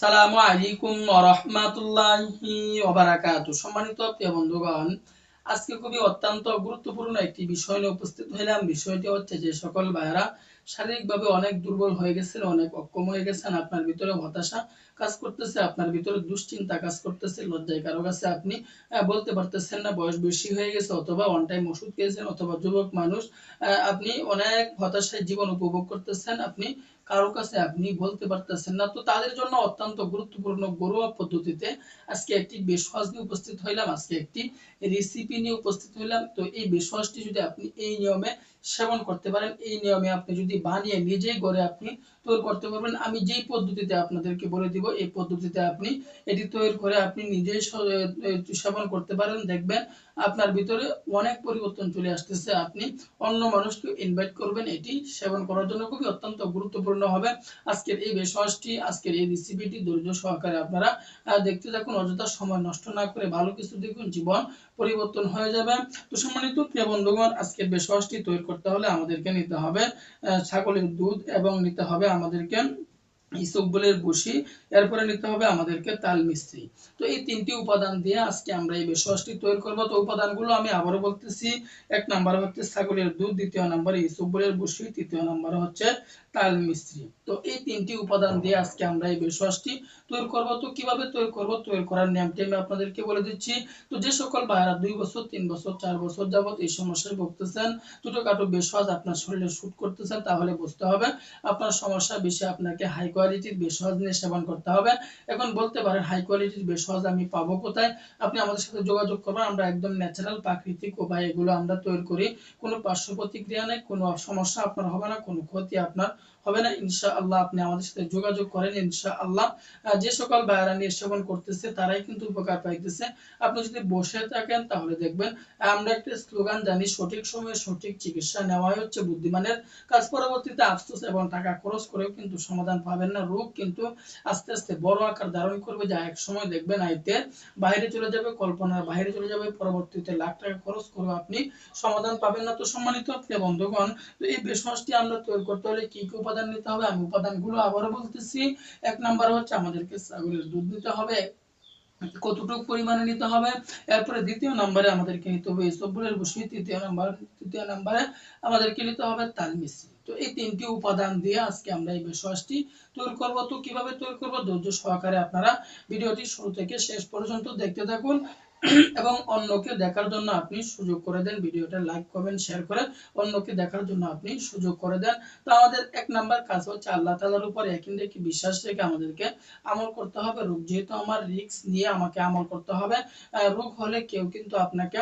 আসসালামু আলাইকুম রহমাতুল্লাহি ওবারাকাতু সম্মানিত প্রিয় বন্ধুগণ, আজকে খুবই অত্যন্ত গুরুত্বপূর্ণ একটি বিষয় নিয়ে উপস্থিত হইলাম। বিষয়টি হচ্ছে যে, সকল ভাইয়েরা শারীরিকভাবে অনেক দুর্বল হয়ে গেছেন, অনেক অক্ষম হয়ে গেছেন, আপনার ভিতরে হতাশা কাজ করতেছে, আপনার ভিতরে দুশ্চিন্তা কাজ করতেছে, লজ্জায় কারও কাছে আপনি বলতে পারতেছেন না, বয়স বেশি হয়ে গেছে অথবা অন টাইম ওষুধ খেয়েছেন অথবা যুবক মানুষ আপনি অনেক হতাশায় জীবন উপভোগ করতেছেন, আপনি কারও কাছে আপনি বলতে পারতেছেন না, তো তাদের জন্য অত্যন্ত গুরুত্বপূর্ণ ঘরোয়া পদ্ধতিতে আজকে একটি বেশওয়াজ নিয়ে উপস্থিত হইলাম, আজকে একটি রেসিপি নিয়ে উপস্থিত হইলাম। তো এই বেশওয়াজটি যদি আপনি এই নিয়মে সেবন করতে পারেন, এই নিয়মে আপনি যদি বানিয়ে নিজেই ঘরে আপনি তৈরি করতে পারবেন, আমি যেই পদ্ধতিতে আপনাদেরকে বলে দিব, এই পদ্ধতিতে আপনি এটি তৈরি করে আপনি নিজেই সেবন করতে পারেন। দেখবেন আপনার ভিতরে অনেক পরিবর্তন চলে আসতেছে। আপনি অন্য মানুষকে ইনভাইট করবেন, এটি সেবন করার জন্য খুবই অত্যন্ত গুরুত্বপূর্ণ হবে। আজকের এই বেশওয়াজটি আজকের এই রেসিপিটি ধৈর্য সহকারে আপনারা দেখতে থাকুন, অযথা সময় নষ্ট না করে ভালো কিছু দেখুন, জীবন পরিবর্তন হয়ে যাবে। তো সম্মানিত প্রিয় বন্ধুগণ, আজকের বেশওয়াজটি তৈরি করতে হলে আমাদেরকে নিতে হবে ছাগলের দুধ এবং নিতে হবে আমাদেরকে ইসবগুলের বসি এরপরে নিতে হবে আমাদেরকে তাল মিস্ত্রি। তো এই তিনটি উপাদান দিয়ে আজকে আমরা এই তৈরি করব। তো উপাদানগুলো আমি আবারও বলতেছি, এক নাম্বার হচ্ছে ছাগলের দুধ, দ্বিতীয় নাম্বারে বসি তৃতীয় নাম্বার হচ্ছে তাল মিস্ত্রি। তো এই তিনটি উপাদান দিয়ে আজকে আমরা এই তৈরি করব। তো কীভাবে তৈরি করব? তৈরি করার নিয়মটি আমি আপনাদেরকে বলে দিচ্ছি। তো যে সকল দুই বছর, তিন বছর, চার বছর যাবত এই সমস্যায় ভুগতেছেন, ছোটখাটো বেশওয়াজ আপনার শরীরে শুট করতেছেন, তাহলে বুঝতে হবে আপনার সমস্যা বেশি আপনাকে হাই কোয়ালিটির ভেষজ নিয়ে সেবন করতে হবে। এখন বলতে পারেন হাই কোয়ালিটির ভেষজ আমি পাবো কোথায়? আপনি আমাদের সাথে যোগাযোগ করবেন আমরা একদম ন্যাচারাল প্রাকৃতিক উপায় এগুলো আমরা তৈরি করি। কোনো পার্শ্ব প্রতিক্রিয়া নেই, কোনো সমস্যা আপনার হবে না, কোনো ক্ষতি আপনার হবে না ইনশাআল্লাহ আপনি আমাদের সাথে যোগাযোগ করেন ইনশাআল্লাহ। আহ, যে সকল ভাইরা নিয়ে সেবন করতেছে তারাই কিন্তু উপকার পাইতেছে। আপনি যদি বসে থাকেন তাহলে দেখবেন আমরা একটা স্লোগান জানি সঠিক সময়ে সঠিক চিকিৎসা নেওয়াই হচ্ছে বুদ্ধিমানের কাজ। পরবর্তীতে আফসোস এবং টাকা খরচ করেও কিন্তু সমাধান পাবেন না। রোগ কিন্তু আস্তে আস্তে বড় আকার ধারণ করবে। যা এক সময় দেখবেন আইতে বাইরে চলে যাবে কল্পনার বাইরে চলে যাবে পরবর্তীতে লাখ টাকা খরচ করেও আপনি সমাধান পাবেন না। তো সম্মানিত আপনি বন্ধুগণ এই বেশমাসটি আমরা তৈরি করতে হলে কি কি উপাদান নিতে হবে, আমি উপাদানগুলো আবারও বলতেছি। এক নাম্বার হচ্ছে আমাদেরকে ছাগলের দুধ নিতে হবে, কতটুকু পরিমাণে নিতে হবে। এরপরে দ্বিতীয় নম্বরে আমাদেরকে নিতে হবে সবগুলোর বসিয়ে তৃতীয় নাম্বার, তৃতীয় নম্বরে আমাদেরকে নিতে হবে তাল মিশ্রি তো এই তিনটি উপাদান দিয়ে আজকে আমরা এই বেশওয়াজটি তৈরি করব। তো কীভাবে তৈরি করব? ধৈর্য সহকারে আপনারা ভিডিওটি শুরু থেকে শেষ পর্যন্ত দেখতে থাকুন। এবং অন্যকে দেখার জন্য আপনি সুযোগ করে দেন। ভিডিওটা লাইক কমেন্ট শেয়ার করে অন্যকে দেখার জন্য আপনি সুযোগ করে দেন। তো আমাদের এক নাম্বার কাজ হচ্ছে আল্লাহ তাআলার উপর একই রেখে, বিশ্বাস রেখে আমাদেরকে আমল করতে হবে। রোগ যেহেতু আমার রিস্ক নিয়ে আমাকে আমল করতে হবে রোগ হলে কেউ কিন্তু আপনাকে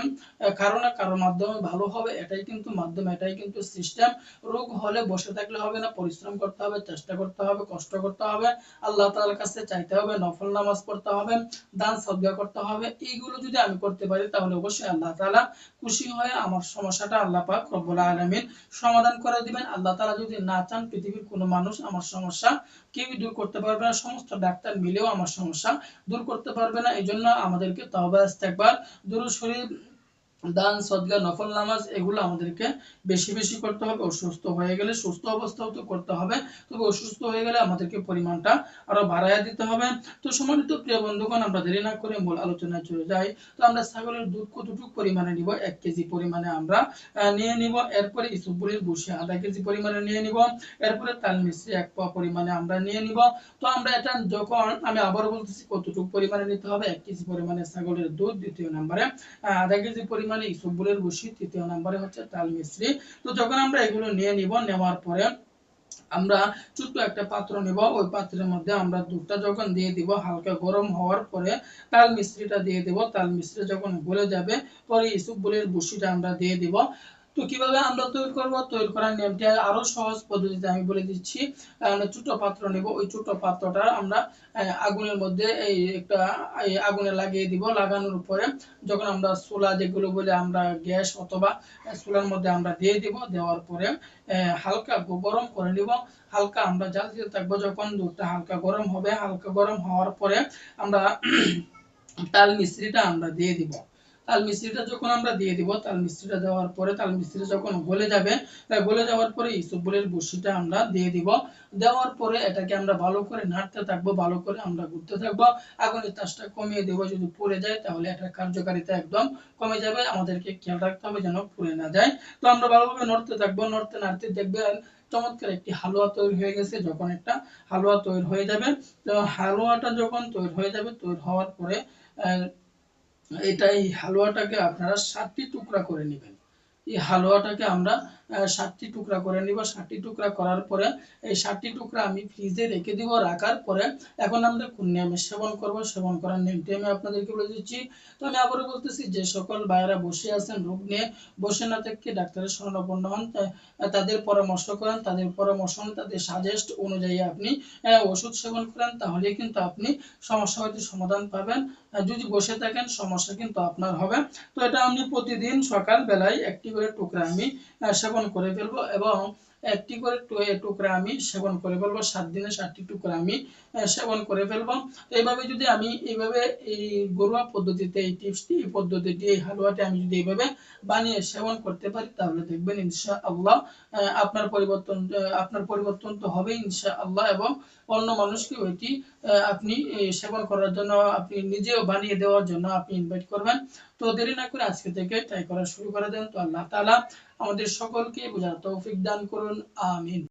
কারও না কারোর মাধ্যমে ভালো হবে, এটাই কিন্তু মাধ্যম, এটাই কিন্তু সিস্টেম। রোগ হলে বসে থাকলে হবে না, পরিশ্রম করতে হবে, চেষ্টা করতে হবে, কষ্ট করতে হবে। আল্লাহ তাআলার কাছে চাইতে হবে, নফল নামাজ পড়তে হবে, দান সদকা করতে হবে। এইগুলো যদি আমি করতে পারি, তাহলে অবশ্যই আল্লাহ তালা খুশি হয়ে আমার সমস্যাটা আল্লাহ পাক রব্বুল আলমিন সমাধান করে দিবেন। আল্লাহ তালা যদি না চান পৃথিবীর কোনো মানুষ আমার সমস্যা কেউই দূর করতে পারবে না, সমস্ত ডাক্তার মিলেও আমার সমস্যা দূর করতে পারবে না। এই জন্য আমাদেরকে তওবা একবার শরীর শরীফ দান, সদকা, নফল, নামাজ, এগুলো আমাদেরকে বেশি বেশি করতে হবে। অসুস্থ হয়ে গেলে সুস্থ অবস্থাও তো করতে হবে। তবে অসুস্থ হয়ে গেলে আমাদেরকে পরিমাণটা আরও বাড়াইয়া দিতে হবে। তো সম্মানিত প্রিয় বন্ধুগণ, আমরা দেরি না করে মূল আলোচনায় চলে যাই। তো আমরা ছাগলের দুধ কতটুকু পরিমাণে নিব? এক কেজি পরিমাণে আমরা নিয়ে নিব। এরপরে ইসুপুরের বসে আধা কেজি পরিমাণে নিয়ে নিব। এরপরে তাল মিশ্রি এক পোয়া পরিমাণে আমরা নিয়ে নিব। তো আমরা এটা যখন, আমি আবারও বলতেছি কতটুকু পরিমাণে নিতে হবে? এক কেজি পরিমাণে ছাগলের দুধ, দ্বিতীয় নম্বরে আধা কেজি পরিমাণে ইসবগুলের বসি তৃতীয় নম্বরে হচ্ছে তাল মিশ্রি তো যখন আমরা এগুলো নিয়ে নিব, নেওয়ার পরে আমরা ছোট্ট একটা পাত্র নেব। ওই পাত্রের মধ্যে আমরা দুধটা যখন দিয়ে দিব, হালকা গরম হওয়ার পরে তাল মিস্ত্রিটা দিয়ে দেব। তাল মিস্ত্রি যখন গলে যাবে, পরে ইসবগুলের বসিটা আমরা দিয়ে দিব। তো কীভাবে আমরা তৈরি করব? তৈরি করার নিয়মটি আরও সহজ পদ্ধতিতে আমি বলে দিচ্ছি। আমরা ছোট পাত্র নেব। ওই ছোট পাত্রটা আমরা আগুনের মধ্যে এই একটা আগুনে লাগিয়ে দিব লাগানোর উপরে। যখন আমরা চুলা যেগুলো বলে আমরা গ্যাস অথবা চুলার মধ্যে আমরা দিয়ে দিব, দেওয়ার পরে হালকা গরম করে নিব। হালকা আমরা জাল দিতে থাকব যখন দুধটা হালকা গরম হবে। হালকা গরম হওয়ার পরে আমরা তাল মিশ্রিটা আমরা দিয়ে দিব। তাল মিশ্রিটা যখন আমরা দিয়ে দিব তাল মিশ্রিটা দেওয়ার পরে তাল মিশ্রিটা যখন গলে যাবে তা গলে যাওয়ার পরে ইসবগুলের বড়শিটা আমরা দিয়ে দিব। দেওয়ার পরে এটাকে আমরা ভালো করে নাড়তে থাকব, ভালো করে আমরা ঘুরতে থাকব। আগুনের তাসটা কমিয়ে দেবো যদি পুড়ে যায়, তাহলে এটার কার্যকারিতা একদম কমে যাবে। আমাদেরকে খেয়াল রাখতে হবে যেন পুড়ে না যায়। তো আমরা ভালোভাবে নড়তে থাকব, নড়তে নাড়তে দেখবেন চমৎকার একটি হালুয়া তৈরি হয়ে গেছে, যখন একটা হালুয়া তৈরি হয়ে যাবে। তো হালুয়াটা যখন তৈরি হয়ে যাবে, তৈরি হওয়ার পরে আহ, এটা এই হালুয়াটাকে আপনারা সাতটি টুকরা করে নেবেন। এই হালুয়াটাকে আমরা সাতটি টুকরা করে নিব। সাতটি টুকরা করার পরে এই সাতটি টুকরা আমি ফ্রিজে রেখে দিব। রাখার পরে এখন আমরা কোন নিয়মে সেবন করব। সেবন করার নিয়মটি আমি আপনাদেরকে বলে দিচ্ছি। তো আমি আবারও বলতেছি, যে সকল ভাইয়েরা বসে আছেন, রোগ নিয়ে বসে না থেকে ডাক্তারের শরণাপন্ন হন। তাদের পরামর্শ করেন, তাদের পরামর্শ তাদের সাজেস্ট অনুযায়ী আপনি ওষুধ সেবন করেন তাহলে কিন্তু আপনি সমস্যা হয়তো সমাধান পাবেন। যদি বসে থাকেন, সমস্যা কিন্তু আপনার হবে। তো এটা আমি প্রতিদিন সকাল বেলায় একটি করে টুকরা আমি সেবন করে ফেলব এবং একটি করে টুকরা আমি সেবন করে ফেলব, সাত দিনে সাতটি টুকরা আমি সেবন করে ফেলব। এইভাবে যদি আমি এইভাবে এই ঘরোয়া পদ্ধতিতে এই টিপসটি এই পদ্ধতিটি, এই হালুয়াটি আমি যদি এইভাবে বানিয়ে সেবন করতে পারি, তাহলে দেখবেন ইনশা আল্লাহ আপনার পরিবর্তন আপনার পরিবর্তন তো হবে ইনশা আল্লাহ এবং অন্য মানুষকে ওইটি আপনি সেবন করার জন্য, আপনি নিজেও বানিয়ে দেওয়ার জন্য আপনি ইনভাইট করবেন। তো দেরি না করে আজকে থেকে ট্রাই করা শুরু করে দেন। তো আল্লাহ তাআলা আমাদের সকলকে বোঝার তৌফিক দান করুন আমিন।